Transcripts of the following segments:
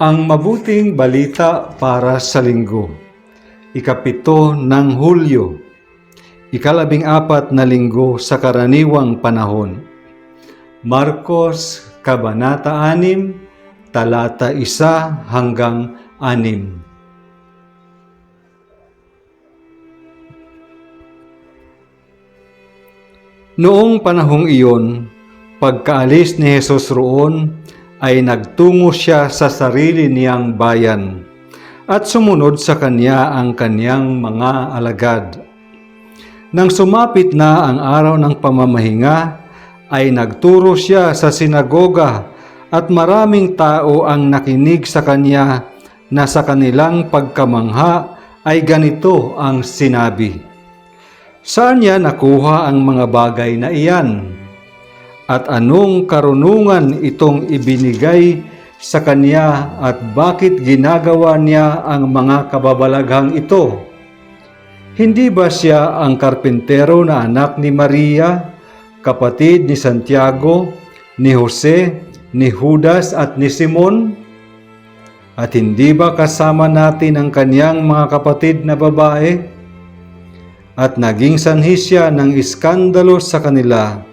Ang mabuting balita para sa linggo. Ikapito ng Hulyo. Ikalabing apat na linggo sa karaniwang panahon. Marcos, Kabanata 6, talata 1 hanggang 6. Noong panahong iyon, pagkaalis ni Jesus roon, ay nagtungo siya sa sarili niyang bayan at sumunod sa kanya ang kanyang mga alagad. Nang sumapit na ang araw ng pamamahinga, ay nagturo siya sa sinagoga at maraming tao ang nakinig sa kanya na sa kanilang pagkamangha ay ganito ang sinabi. Saan niya nakuha ang mga bagay na iyan? At anong karunungan itong ibinigay sa kanya at bakit ginagawa niya ang mga kababalaghang ito? Hindi ba siya ang karpintero na anak ni Maria, kapatid ni Santiago, ni Jose, ni Judas at ni Simon? At hindi ba kasama natin ang kanyang mga kapatid na babae? At naging sanhi siya ng iskandalo sa kanila.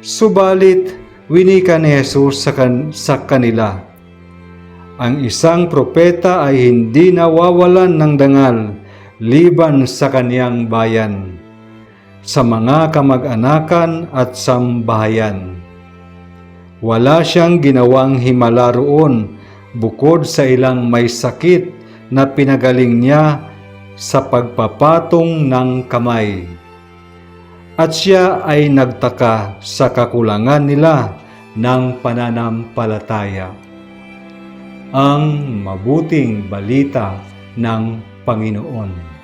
Subalit, winika ni Jesus sa, kan- sa kanila. Ang isang propeta ay hindi nawawalan ng dangal liban sa kaniyang bayan, sa mga kamag-anakan at sambahayan. Wala siyang ginawang himala roon bukod sa ilang may sakit na pinagaling niya sa pagpapatong ng kamay. At siya ay nagtaka sa kakulangan nila ng pananampalataya. Ang mabuting balita ng Panginoon.